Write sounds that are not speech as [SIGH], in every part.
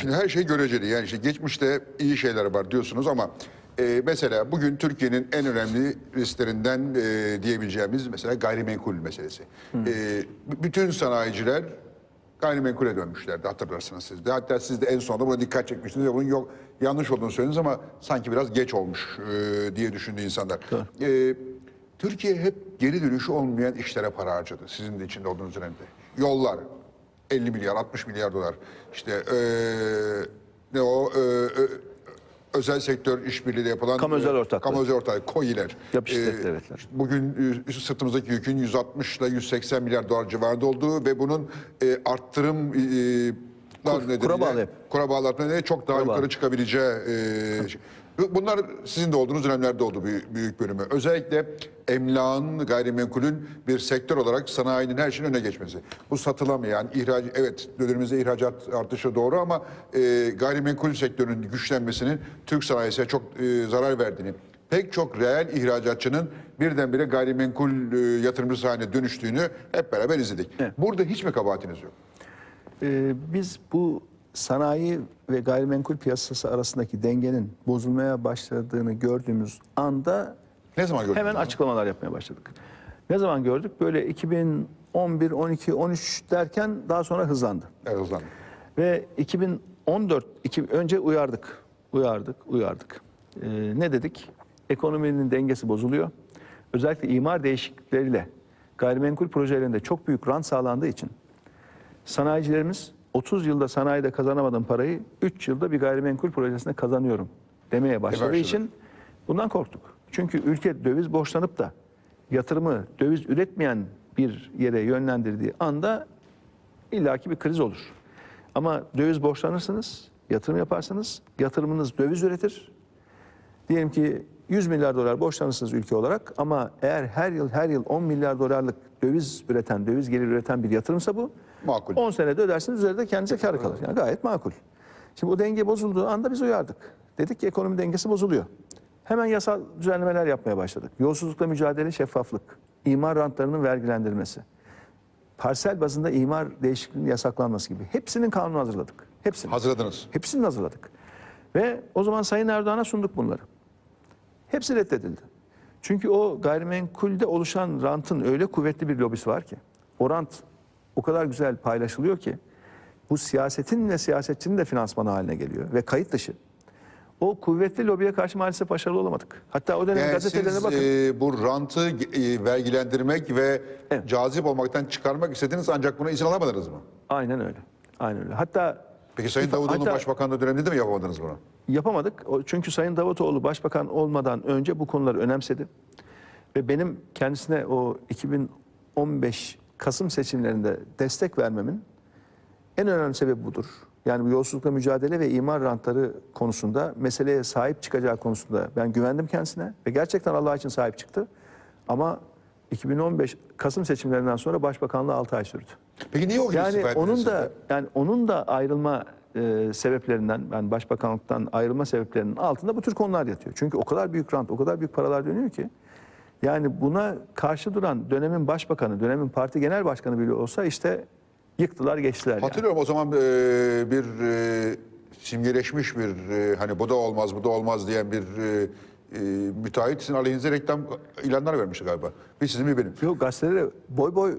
Şimdi her şey göreceli. Yani işte geçmişte iyi şeyler var diyorsunuz ama e, mesela bugün Türkiye'nin en önemli risklerinden e, diyebileceğimiz mesela gayrimenkul meselesi. E, bütün sanayiciler gayrimenkule dönmüşlerdi hatırlarsınız siz de. Hatta siz de en sonunda buna dikkat çekmiştiniz ve bunun yok yanlış olduğunu söylediniz ama sanki biraz geç olmuş e, diye düşündü insanlar. E, Türkiye hep geri dönüşü olmayan işlere para harcadı sizin de içinde olduğunuz dönemde. Yollar, 50 milyar, 60 milyar dolar. İşte eee, ne o eee, ö- özel sektör işbirliğiyle yapılan Kamu özel ortaklığı. kamu özel ortaklığı, KOİ'ler. Yapı şirket Eee, devletler. Bugün e, sırtımızdaki yükün 160 ile 180 milyar dolar civarında olduğu ve bunun e, arttırım e, Kur- nedeniyle- kura bağlı hep. kura bağlı çok daha Kura yukarı bağlı. çıkabileceği e, Bunlar sizin de olduğunuz dönemlerde oldu büyük, büyük bölümü. Özellikle emlakın, gayrimenkulün bir sektör olarak sanayinin her şeyin öne geçmesi. Bu satılamayan, ihraç, evet dönemimizde ihracat artışı doğru ama e, gayrimenkul sektörünün güçlenmesinin Türk sanayisine çok e, zarar verdiğini, pek çok reel ihracatçının birdenbire gayrimenkul e, yatırımcısı haline dönüştüğünü hep beraber izledik. Burada hiç mi kabahatiniz yok? Ee, biz bu sanayi ve gayrimenkul piyasası arasındaki dengenin bozulmaya başladığını gördüğümüz anda Ne zaman gördünüz? hemen bunu? açıklamalar yapmaya başladık. Ne zaman gördük? Böyle 2011, 12, 13 derken daha sonra hızlandı. Evet, Ozan. Ve 2014, iki, önce uyardık, uyardık, uyardık. Ee, ne dedik? Ekonominin dengesi bozuluyor. Özellikle imar değişiklikleriyle gayrimenkul projelerinde çok büyük rant sağlandığı için sanayicilerimiz 30 yılda sanayide kazanamadığım parayı 3 yılda bir gayrimenkul projesinde kazanıyorum demeye başladığı başladı. için bundan korktuk. Çünkü ülke döviz borçlanıp da yatırımı döviz üretmeyen bir yere yönlendirdiği anda illaki bir kriz olur. Ama döviz borçlanırsınız, yatırım yaparsınız, yatırımınız döviz üretir. Diyelim ki 100 milyar dolar borçlanırsınız ülke olarak ama eğer her yıl her yıl 10 milyar dolarlık döviz üreten, döviz gelir üreten bir yatırımsa bu Makul. 10 senede ödersiniz üzerinde kendinize kar kalır. Yani gayet makul. Şimdi o denge bozulduğu anda biz uyardık. Dedik ki ekonomi dengesi bozuluyor. Hemen yasal düzenlemeler yapmaya başladık. Yolsuzlukla mücadele, şeffaflık, imar rantlarının vergilendirilmesi, parsel bazında imar değişikliğinin yasaklanması gibi hepsinin kanunu hazırladık. Hepsini. Hazırladınız. Hepsini hazırladık. Ve o zaman Sayın Erdoğan'a sunduk bunları. Hepsi reddedildi. Çünkü o gayrimenkulde oluşan rantın öyle kuvvetli bir lobisi var ki, o rant o kadar güzel paylaşılıyor ki, bu siyasetin ve siyasetçinin de finansmanı haline geliyor ve kayıt dışı. O kuvvetli lobiye karşı maalesef başarılı olamadık. Hatta o dönem Yani gazetelerine siz bakın. e, bu rantı e, vergilendirmek ve Evet. cazip olmaktan çıkarmak istediniz ancak buna izin alamadınız mı? Aynen öyle. Aynen öyle. Hatta Peki Sayın Davutoğlu hatta- başbakanlığı döneminde de mi yapamadınız bunu? Yapamadık. Çünkü Sayın Davutoğlu başbakan olmadan önce bu konuları önemsedi. Ve benim kendisine o 2015 Kasım seçimlerinde destek vermemin en önemli sebebi budur. Yani bu yolsuzlukla mücadele ve imar rantları konusunda meseleye sahip çıkacağı konusunda ben güvendim kendisine ve gerçekten Allah için sahip çıktı. Ama 2015 Kasım seçimlerinden sonra başbakanlığı 6 ay sürdü. Peki niye o gün Yani onun da yani onun da ayrılma e, sebeplerinden yani başbakanlıktan ayrılma sebeplerinin altında bu tür konular yatıyor. Çünkü o kadar büyük rant, o kadar büyük paralar dönüyor ki yani buna karşı duran dönemin başbakanı, dönemin parti genel başkanı bile olsa işte yıktılar, geçtiler. yani. Hatırlıyorum o zaman e, bir e, simgeleşmiş bir e, hani bu da olmaz bu da olmaz diyen bir e, e, müteahhit sizin aleyhinize reklam ilanlar vermişti galiba. Bir sizin bir benim. Yok gazetelere boy boy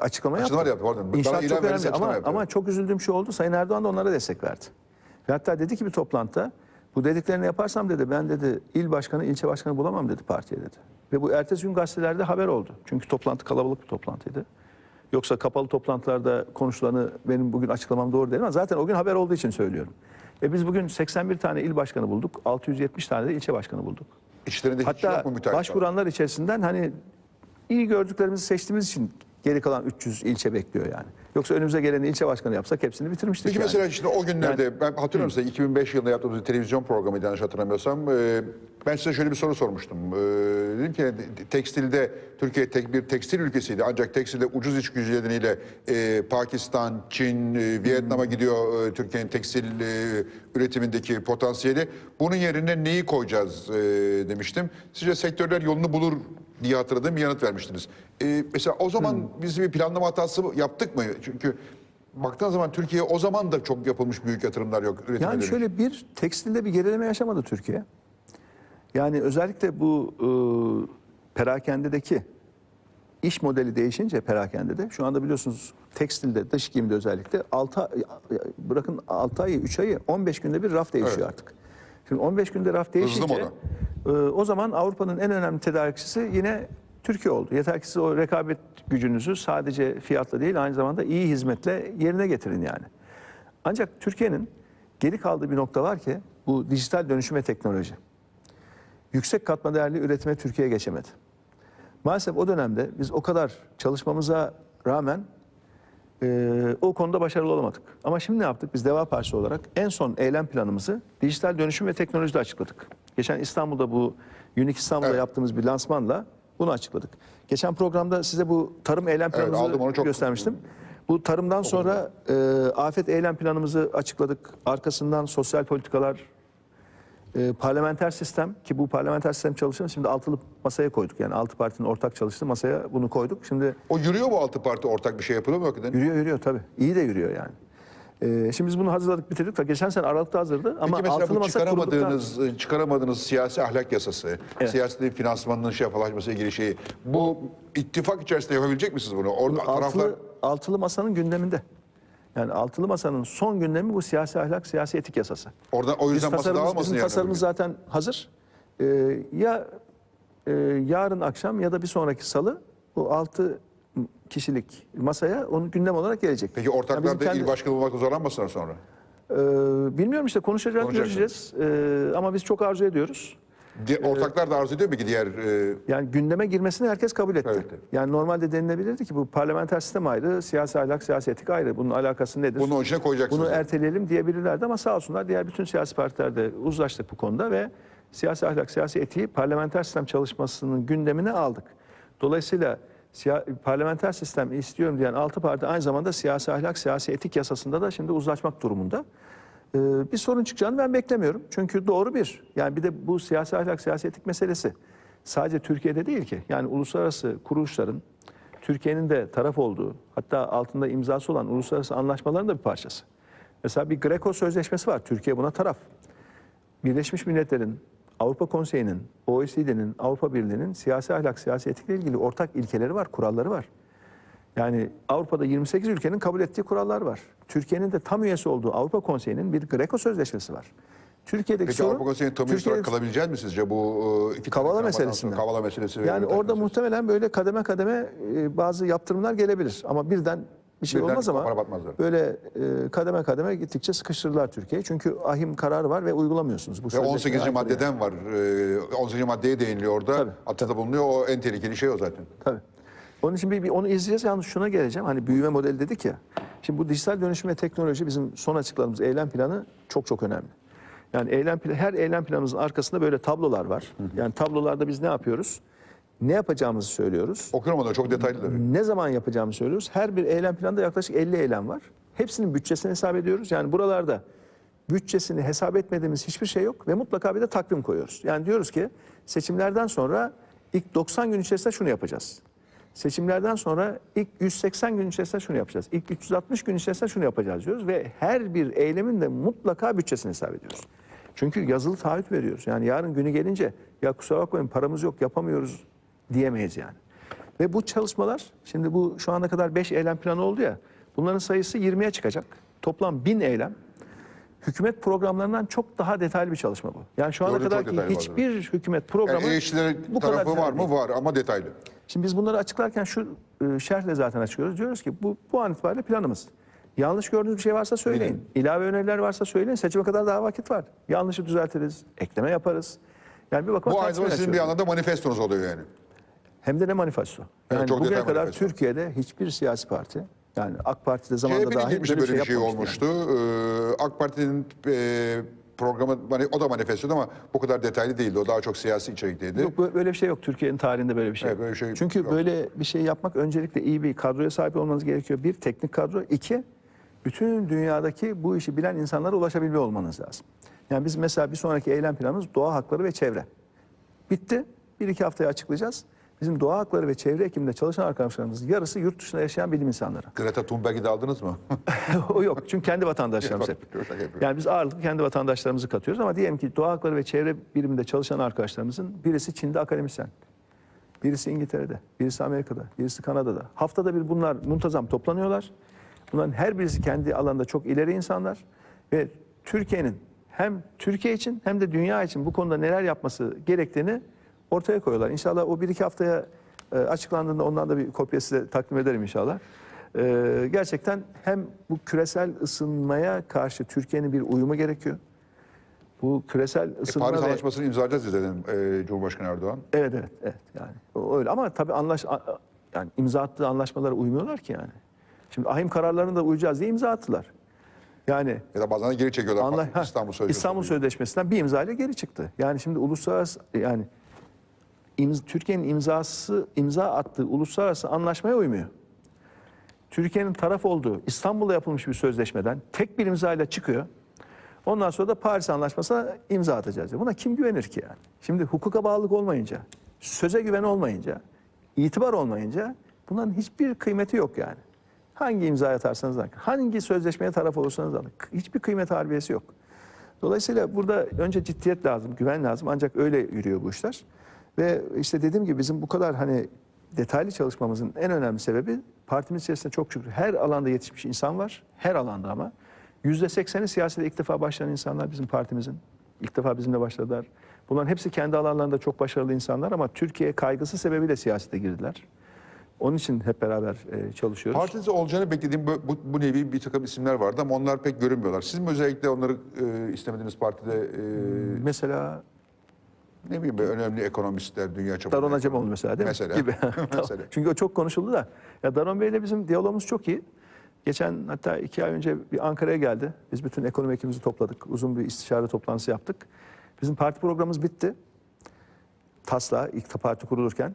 açıklama yaptı. Açıklamalar yaptı, pardon. Bana İnşaat çok önemli ama, ama çok üzüldüğüm şey oldu. Sayın Erdoğan da onlara destek verdi. Ve hatta dedi ki bir toplantıda bu dediklerini yaparsam dedi ben dedi il başkanı ilçe başkanı bulamam dedi partiye dedi. Ve bu ertesi gün gazetelerde haber oldu. Çünkü toplantı kalabalık bir toplantıydı. Yoksa kapalı toplantılarda konuşulanı benim bugün açıklamam doğru değil ama zaten o gün haber olduğu için söylüyorum. Ve biz bugün 81 tane il başkanı bulduk. 670 tane de ilçe başkanı bulduk. İçlerinde hiç Hatta yok mu müteahhit? başvuranlar içerisinden hani iyi gördüklerimizi seçtiğimiz için geri kalan 300 ilçe bekliyor yani. Yoksa önümüze gelen ilçe başkanı yapsak hepsini bitirmiştik Peki yani. mesela işte o günlerde ben hatırlıyorum size 2005 yılında yaptığımız bir televizyon programıydı yanlış hatırlamıyorsam. Ee, ben size şöyle bir soru sormuştum. Ee, dedim ki tekstilde Türkiye tek bir tekstil ülkesiydi ancak tekstilde ucuz iş gücü nedeniyle e, Pakistan, Çin, e, Vietnam'a gidiyor e, Türkiye'nin tekstil e, üretimindeki potansiyeli. Bunun yerine neyi koyacağız e, demiştim. Sizce sektörler yolunu bulur diye hatırladığım bir yanıt vermiştiniz. Ee, mesela o zaman biz bir planlama hatası yaptık mı? Çünkü baktığın zaman Türkiye o zaman da çok yapılmış büyük yatırımlar yok. Yani şöyle bir tekstilde bir gerileme yaşamadı Türkiye. Yani özellikle bu e, perakendedeki iş modeli değişince perakendede şu anda biliyorsunuz tekstilde dış giyimde özellikle 6 bırakın 6 ayı 3 ayı 15 günde bir raf değişiyor Evet. artık. Şimdi 15 günde raf değişince e, o zaman Avrupa'nın en önemli tedarikçisi yine Türkiye oldu. Yeter ki siz o rekabet gücünüzü sadece fiyatla değil aynı zamanda iyi hizmetle yerine getirin yani. Ancak Türkiye'nin geri kaldığı bir nokta var ki bu dijital dönüşüm ve teknoloji. Yüksek katma değerli üretime Türkiye geçemedi. Maalesef o dönemde biz o kadar çalışmamıza rağmen e, o konuda başarılı olamadık. Ama şimdi ne yaptık? Biz Deva Partisi olarak en son eylem planımızı dijital dönüşüm ve teknolojide açıkladık. Geçen İstanbul'da bu Unique İstanbul'da Evet. yaptığımız bir lansmanla bunu açıkladık. Geçen programda size bu tarım eylem Evet, planımızı aldım onu, çok- göstermiştim. Bu tarımdan sonra e, afet eylem planımızı açıkladık. Arkasından sosyal politikalar, e, parlamenter sistem ki bu parlamenter sistem çalışını şimdi altılı masaya koyduk. Yani altı partinin ortak çalıştığı masaya bunu koyduk. Şimdi O yürüyor mu altı parti ortak bir şey yapılıyor mu hakikaten? yürüyor yürüyor tabii. İyi de yürüyor yani. E, şimdi biz bunu hazırladık bitirdik. Ta geçen sene Aralık'ta hazırdı ama Peki mesela altılı bu masa kurulduktan... çıkaramadığınız, çıkaramadığınız siyasi ahlak yasası, Evet. siyasetin finansmanının şeffaflaşması ilgili şeyi, bu ittifak içerisinde yapabilecek misiniz bunu? Orada taraflar Altılı, altılı masanın gündeminde. Yani altılı masanın son gündemi bu siyasi ahlak, siyasi etik yasası. orada o Biz yüzden masa tasarımımız, dağılmasın bizim yani. tasarımımız zaten hazır. Ee, ya e, yarın akşam ya da bir sonraki salı bu altı kişilik masaya onun gündem olarak gelecek. Peki Yani ortaklar bizim da kendi- il başkanı bulmakta zorlanmasınlar sonra? Ee, bilmiyorum işte konuşacağız, göreceğiz. Ee, ama biz çok arzu ediyoruz. Di- ortaklar da arzu ediyor mu ki diğer... e, Yani gündeme girmesini herkes kabul etti. Evet. Yani normalde denilebilirdi ki bu parlamenter sistem ayrı, siyasi ahlak, siyasi etik ayrı. Bunun alakası nedir? Bunu içine koyacaksınız. Bunu erteleyelim diyebilirlerdi ama sağ olsunlar diğer bütün siyasi partiler de uzlaştık bu konuda ve siyasi ahlak, siyasi etiği parlamenter sistem çalışmasının gündemine aldık. Dolayısıyla parlamenter sistem istiyorum diyen altı parti aynı zamanda siyasi ahlak, siyasi etik yasasında da şimdi uzlaşmak durumunda. Ee, bir sorun çıkacağını ben beklemiyorum. Çünkü doğru bir. Yani bir de bu siyasi ahlak, siyasi etik meselesi sadece Türkiye'de değil ki. Yani uluslararası kuruluşların Türkiye'nin de taraf olduğu, hatta altında imzası olan uluslararası anlaşmaların da bir parçası. Mesela bir Greco sözleşmesi var. Türkiye buna taraf. Birleşmiş Milletler'in, Avrupa Konseyi'nin, OECD'nin, Avrupa Birliği'nin siyasi ahlak, siyasi etikle ilgili ortak ilkeleri var, kuralları var. Yani Avrupa'da 28 ülkenin kabul ettiği kurallar var. Türkiye'nin de tam üyesi olduğu Avrupa Konseyi'nin bir Greco sözleşmesi var. Türkiye'deki Peki sorun... Avrupa Konseyi'nin tam üyesi olarak kalabileceğiz mi sizce bu e, iki Kavala meselesinden. Kavala meselesi. Yani orada meselesi. muhtemelen böyle kademe kademe e, bazı yaptırımlar gelebilir. Ama birden bir şey Birden olmaz ama batmazlar. böyle e, kademe kademe gittikçe sıkıştırırlar Türkiye'yi. Çünkü ahim kararı var ve uygulamıyorsunuz. Bu Ve sözleşmeye 18. aykırı yani. maddeden var. E, 18. maddeye değiniliyor orada. Tabii, Atıda bulunuyor. O en tehlikeli şey o zaten. Tabii. Onun için bir, bir onu izleyeceğiz. Yalnız şuna geleceğim. Hani büyüme modeli dedik ya. Şimdi bu dijital dönüşüm ve teknoloji bizim son açıkladığımız eylem planı çok çok önemli. Yani eylem her eylem planımızın arkasında böyle tablolar var. Yani tablolarda biz ne yapıyoruz? Ne yapacağımızı söylüyoruz. Okuyorum onları çok detaylıları. Ne zaman yapacağımızı söylüyoruz. Her bir eylem planında yaklaşık 50 eylem var. Hepsinin bütçesini hesap ediyoruz. Yani buralarda bütçesini hesap etmediğimiz hiçbir şey yok ve mutlaka bir de takvim koyuyoruz. Yani diyoruz ki seçimlerden sonra ilk 90 gün içerisinde şunu yapacağız. Seçimlerden sonra ilk 180 gün içerisinde şunu yapacağız. İlk 360 gün içerisinde şunu yapacağız diyoruz ve her bir eylemin de mutlaka bütçesini hesap ediyoruz. Çünkü yazılı taahhüt veriyoruz. Yani yarın günü gelince ya kusura bakmayın paramız yok yapamıyoruz diyemeyiz yani. Ve bu çalışmalar şimdi bu şu ana kadar 5 eylem planı oldu ya bunların sayısı 20'ye çıkacak. Toplam 1000 eylem. Hükümet programlarından çok daha detaylı bir çalışma bu. Yani şu ana çok kadar ki detaylı var. hiçbir hükümet programı Yani bu kadar tarafı var mı? değil. Var ama detaylı. Şimdi biz bunları açıklarken şu e, şerhle zaten açıklıyoruz. Diyoruz ki bu, bu an itibariyle planımız. Yanlış gördüğünüz bir şey varsa söyleyin. İlave öneriler varsa söyleyin. Seçime kadar daha vakit var. Yanlışı düzeltiriz, ekleme yaparız. Yani bir bakıma Bu aynı zamanda sizin bir anlamda manifestonuz oluyor yani. Hem de ne manifesto. Yani çok bugüne kadar manifesto. Türkiye'de hiçbir siyasi parti yani AK Parti'de zamanında dahil böyle böyle bir bir şey yapmamıştı yani. olmuştu. Ee, AK Parti'nin e, programı, hani o da manifestoydu ama bu kadar detaylı değildi. O daha çok siyasi içerikteydi. Yok bö- böyle bir şey yok. Türkiye'nin tarihinde böyle bir şey. Evet, böyle şey Çünkü yok. böyle bir şey yapmak öncelikle iyi bir kadroya sahip olmanız gerekiyor. Bir, teknik kadro. iki bütün dünyadaki bu işi bilen insanlara ulaşabilme olmanız lazım. Yani biz mesela bir sonraki eylem planımız doğa hakları ve çevre. Bitti. Bir iki haftaya açıklayacağız. Bizim doğa hakları ve çevre ekiminde çalışan arkadaşlarımızın yarısı yurt dışında yaşayan bilim insanları. Greta Thunberg'i de aldınız mı? [LAUGHS] [LAUGHS] o yok çünkü kendi vatandaşlarımız hep. Yani biz ağırlıklı kendi vatandaşlarımızı katıyoruz ama diyelim ki doğa hakları ve çevre biriminde çalışan arkadaşlarımızın birisi Çin'de akademisyen, birisi İngiltere'de, birisi Amerika'da, birisi Kanada'da. Haftada bir bunlar muntazam toplanıyorlar. Bunların her birisi kendi alanda çok ileri insanlar ve Türkiye'nin hem Türkiye için hem de dünya için bu konuda neler yapması gerektiğini ortaya koyuyorlar. İnşallah o bir iki haftaya e, açıklandığında ondan da bir kopya size takdim ederim inşallah. E, gerçekten hem bu küresel ısınmaya karşı Türkiye'nin bir uyumu gerekiyor. Bu küresel E, ısınma Paris ve- Anlaşması'nı imzalayacağız ya dedim e, Cumhurbaşkanı Erdoğan. Evet evet evet yani öyle ama tabii anlaş yani imza attığı anlaşmalara uymuyorlar ki yani. Şimdi ahim kararlarına da uyacağız diye imza attılar. Yani Ya da bazen geri çekiyorlar anla- İstanbul Sözleşmesi. İstanbul Sözleşmesi'nden bir imzayla geri çıktı. Yani şimdi uluslararası yani imz- Türkiye'nin imzası imza attığı uluslararası anlaşmaya uymuyor. Türkiye'nin taraf olduğu İstanbul'da yapılmış bir sözleşmeden tek bir imzayla çıkıyor. Ondan sonra da Paris Anlaşması'na imza atacağız. diyor. Buna kim güvenir ki yani? Şimdi hukuka bağlılık olmayınca, söze güven olmayınca, itibar olmayınca bunların hiçbir kıymeti yok yani. Hangi imza atarsanız atın, hangi sözleşmeye taraf olursanız alın. Hiçbir kıymet harbiyesi yok. Dolayısıyla burada önce ciddiyet lazım, güven lazım. Ancak öyle yürüyor bu işler. Ve işte dediğim gibi bizim bu kadar hani detaylı çalışmamızın en önemli sebebi partimiz içerisinde çok şükür her alanda yetişmiş insan var. Her alanda ama. Yüzde sekseni siyasete ilk defa başlayan insanlar bizim partimizin. İlk defa bizimle başladılar. Bunların hepsi kendi alanlarında çok başarılı insanlar ama Türkiye kaygısı sebebiyle siyasete girdiler. Onun için hep beraber e, çalışıyoruz. Partinizde olacağını beklediğim bu, bu, bu nevi bir takım isimler vardı ama onlar pek görünmüyorlar. Siz mi özellikle onları e, istemediğiniz partide e, Mesela ne bileyim önemli ekonomistler, dünya çapında. Daron Acemoğlu mesela değil mi? Mesela. Gibi. [LAUGHS] Mesela. Çünkü o çok konuşuldu da. Ya Daron Bey'le bizim diyalogumuz çok iyi. Geçen hatta iki ay önce bir Ankara'ya geldi. Biz bütün ekonomi ekibimizi topladık. Uzun bir istişare toplantısı yaptık. Bizim parti programımız bitti. TAS'la ilk parti kurulurken.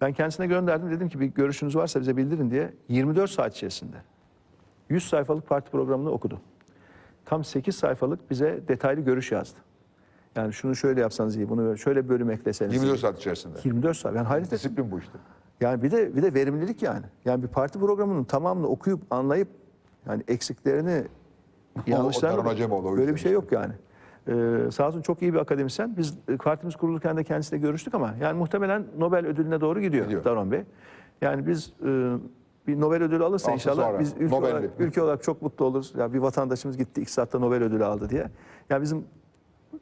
Ben kendisine gönderdim. Dedim ki bir görüşünüz varsa bize bildirin diye. 24 saat içerisinde 100 sayfalık parti programını okudu. Tam 8 sayfalık bize detaylı görüş yazdı. Yani şunu şöyle yapsanız iyi, bunu şöyle bölüm ekleseniz. 24 iyi. saat içerisinde. 24 saat. Yani hayret. Disiplin bu işte. Yani bir de bir de verimlilik yani. Yani bir parti programının tamamını okuyup anlayıp yani eksiklerini yanlışlarını böyle bir şey yok yani. Ee, sağ olsun çok iyi bir akademisyen. Biz partimiz kurulurken de kendisiyle görüştük ama yani muhtemelen Nobel ödülüne doğru gidiyor, Gidiyor. Daron Bey. Yani biz e, bir Nobel ödülü alırsa Alsa inşallah sonra, biz ülke Nobel'li. olarak, ülke olarak çok mutlu oluruz. Ya bir vatandaşımız gitti iktisatta Nobel ödülü aldı diye. Ya bizim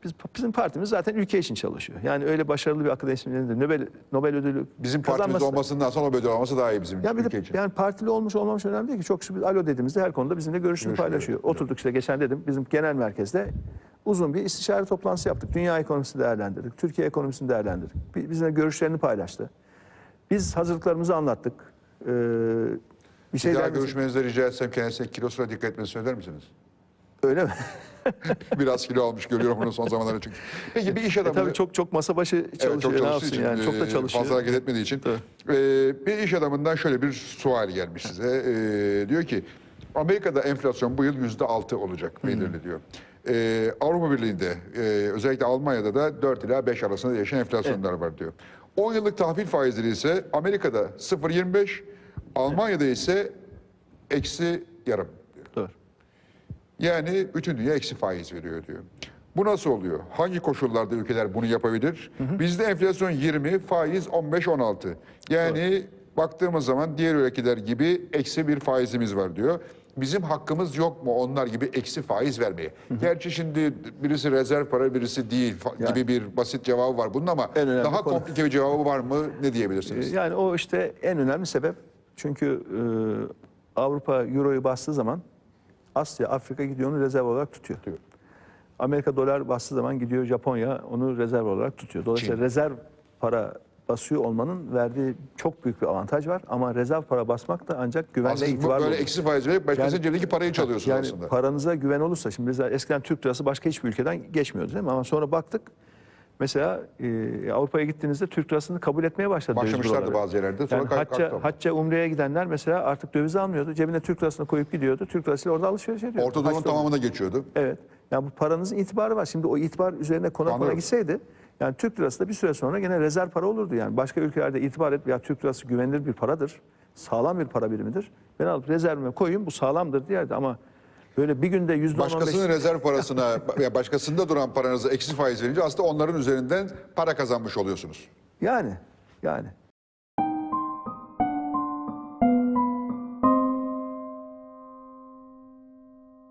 biz, bizim partimiz zaten ülke için çalışıyor. Yani öyle başarılı bir akademisyenin de Nobel Nobel ödülü Bizim kazanması- olmasından sonra ödül alması daha iyi bizim ya ülke de için. yani partili olmuş olmamış önemli değil ki. Çok şükür alo dediğimizde her konuda bizimle görüşünü Görüşüyor, paylaşıyor. evet. Oturduk işte geçen dedim bizim genel merkezde uzun bir istişare toplantısı yaptık. Dünya ekonomisini değerlendirdik. Türkiye ekonomisini değerlendirdik. Bi- Bizimle görüşlerini paylaştı. Biz hazırlıklarımızı anlattık. Ee, bir Bir daha görüşmenizde rica etsem kendisine kilosuna dikkat etmesini söyler misiniz? Öyle mi? [LAUGHS] [LAUGHS] Biraz kilo almış görüyorum bunu son zamanlarda çünkü. Peki bir iş E adamı... tabii çok çok masa başı Evet, çalışıyor. çok ne yapsın için, yani? Çok da e, çalışıyor. Fazla hareket etmediği için. Tabii. E, bir iş adamından şöyle bir sual gelmiş size. E, diyor ki Amerika'da enflasyon bu yıl yüzde altı olacak belirli diyor. E, Avrupa Birliği'nde e, özellikle Almanya'da da 4 ila 5 arasında yaşayan enflasyonlar var diyor. 10 yıllık tahvil faizleri ise Amerika'da 0.25, Almanya'da ise eksi yarım. Yani bütün dünya eksi faiz veriyor diyor. Bu nasıl oluyor? Hangi koşullarda ülkeler bunu yapabilir? Bizde enflasyon 20, faiz 15-16. Yani baktığımız zaman diğer ülkeler gibi eksi bir faizimiz var diyor. Bizim hakkımız yok mu onlar gibi eksi faiz vermeye? Gerçi şimdi birisi rezerv para birisi değil Yani. gibi bir basit cevabı var bunun ama daha konu. komplike bir cevabı var mı? Ne diyebilirsiniz? Yani o işte en önemli sebep. Çünkü e, Avrupa Euro'yu bastığı zaman Asya, Afrika gidiyor onu rezerv olarak tutuyor. Tutuyor. Amerika dolar bastığı zaman gidiyor Japonya onu rezerv olarak tutuyor. Dolayısıyla Çin. rezerv para basıyor olmanın verdiği çok büyük bir avantaj var. Ama rezerv para basmak da ancak güvenle Aslında bu itibarla böyle olur. eksi faiz verip başkasının Yani- cebindeki parayı çalıyorsunuz Yani aslında. paranıza güven olursa, şimdi mesela eskiden Türk lirası başka hiçbir ülkeden geçmiyordu değil mi? Ama sonra baktık, mesela e, Avrupa'ya gittiğinizde Türk lirasını kabul etmeye başladı. Başlamışlardı bazı yerlerde, sonra Yani hacca, hacca, umreye gidenler mesela artık döviz almıyordu. Cebine Türk lirasını koyup gidiyordu. Türk lirasıyla orada alışveriş ediyordu. Orta Doğu'nun tamamına geçiyordu. Evet. Yani bu paranızın itibarı var. Şimdi o itibar üzerine kona kona gitseydi Yani Türk lirası da bir süre sonra gene rezerv para olurdu. Yani başka ülkelerde itibar et ya Türk lirası güvenilir bir paradır. Sağlam bir para birimidir. Ben alıp rezervime koyayım bu sağlamdır diye ama böyle bir günde yüzde Başkasının rezerv parasına [LAUGHS] ya başkasında duran paranıza eksi faiz verince aslında onların üzerinden para kazanmış oluyorsunuz. Yani yani